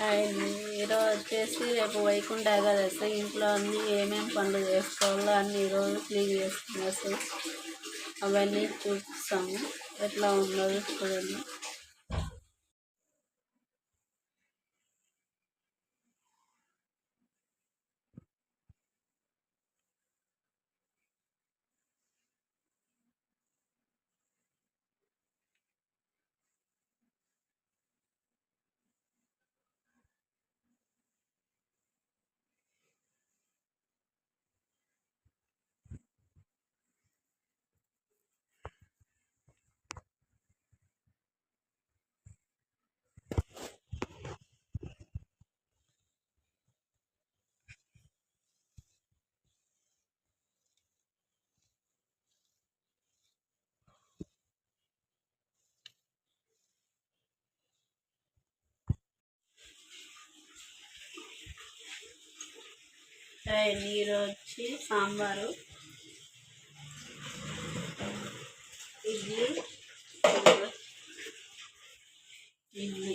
ఈరోజు వచ్చేసి రేపు వైకుంఠ ఏకాదశి ఇంట్లో అన్నీ ఏమేమి పనులు చేసుకోవాలో అన్ని ఈరోజు క్లీన్ చేసుకున్నాం అవన్నీ చూపిస్తాము ఎట్లా ఉందో చూడండి. అయింది ఈరోజు వచ్చి సాంబారు ఇడ్లీ ఇడ్లీ.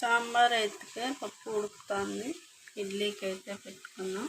సాంబార్ అయితే పప్పు ఉడుకుతుంది. ఇడ్లీకి అయితే పెట్టుకున్నాం.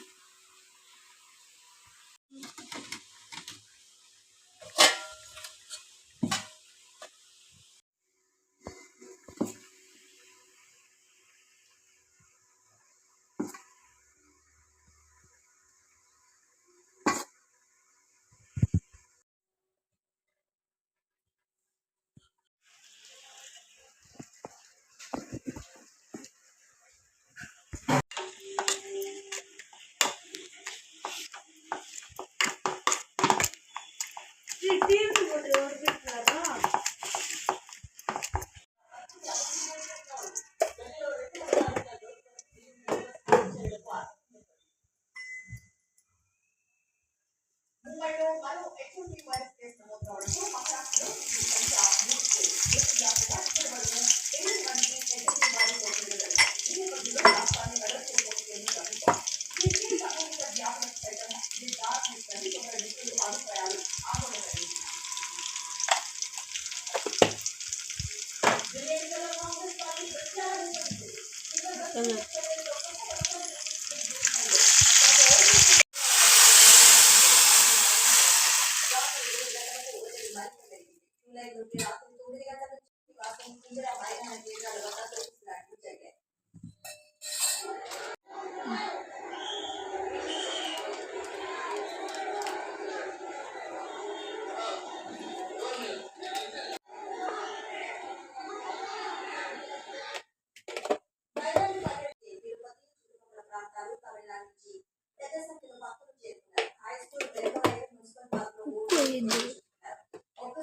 तुला एक दोन वेळा आपण तोडले का त्याला आपण जर बाहेर हाणले झालं का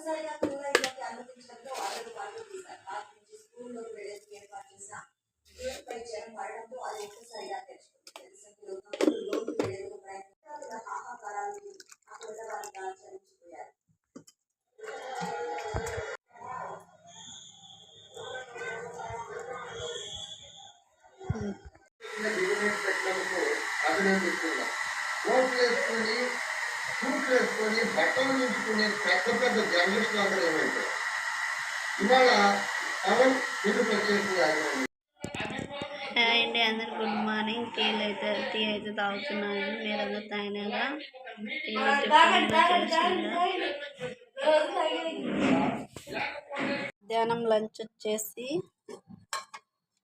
Saya juga yang. వేసుకొని బట్టలు పెద్ద పెద్ద జర్నలిస్టులు అందరూ ఏమంటే ఇవాళ పవన్ నిన్ను ప్రత్యేకంగా హాయ్ అండి అందరు గుడ్ మార్నింగ్. టీలు అయితే టీ అయితే తాగుతున్నాను. మీరందరూ తాగినారా? టీ మధ్యాహ్నం లంచ్ వచ్చేసి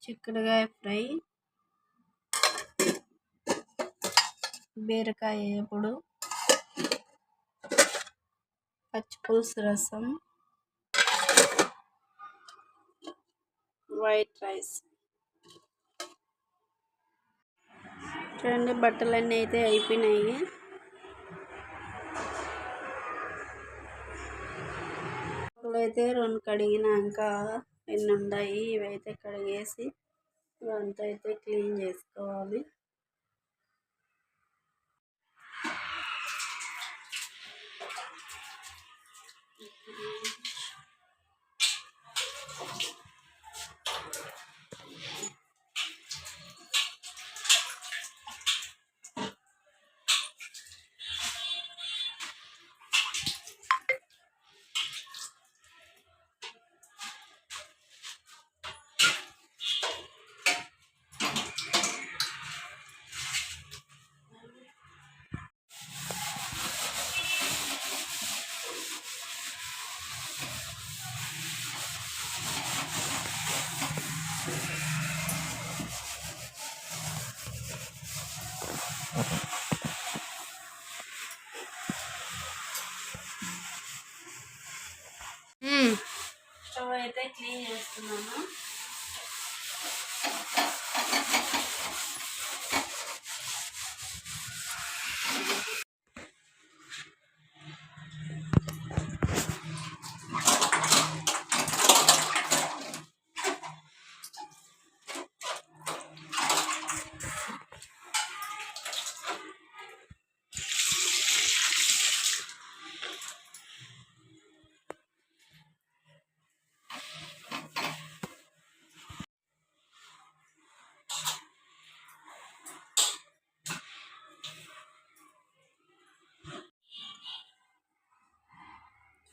చిక్కుడుగాయ ఫ్రై బీరకాయ ఎప్పుడు పచ్చి పులుసు రసం. White rice. చూడండి బట్టలన్నీ అయితే అయిపోయినాయి. అయితే రెండు కడిగినాక ఎన్ని ఉన్నాయి ఇవైతే కడిగేసి ఇవంతా అయితే క్లీన్ చేసుకోవాలి స్టవ్ అయితే క్లీన్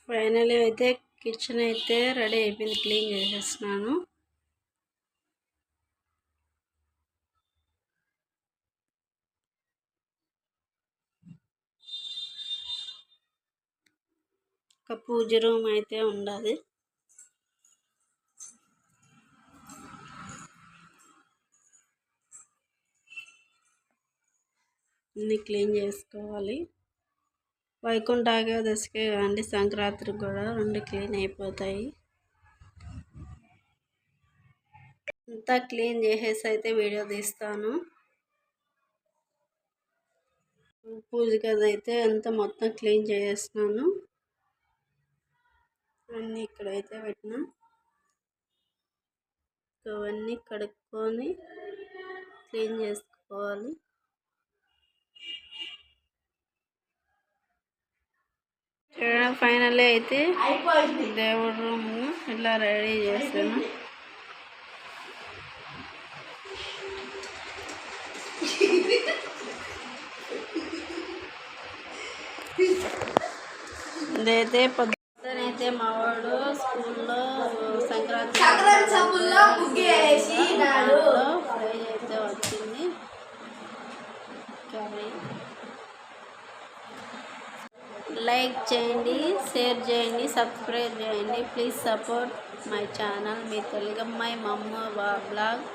ఫైనల్ అయితే కిచెన్ అయితే రెడీ అయిపోయింది క్లీన్ చేసేస్తున్నాను. ఒక పూజ రూమ్ అయితే ఉండాలి. అన్నీ క్లీన్ చేసుకోవాలి. వైకుంఠ ఏకాదశికి కానీ సంక్రాంతికి కూడా రెండు క్లీన్ అయిపోతాయి. అంతా క్లీన్ చేసేసి అయితే వీడియో తీస్తాను. పూజ గది అయితే అంతా మొత్తం క్లీన్ చేసేస్తున్నాను. అన్నీ ఇక్కడైతే పెట్టిన. అవన్నీ కడుక్కొని క్లీన్ చేసుకోవాలి. చూడండి ఫైనల్ అయితే దేవుడి రూమ్ ఇలా రెడీ చేస్తాను ఇదైతే పొద్దునైతే మా లైక్ చేయండి షేర్ చేయండి సబ్స్క్రైబ్ చేయండి. ప్లీజ్ సపోర్ట్ మై ఛానల్ మీ తెలుగమ్మాయి మమ్మ బ్లాగ్.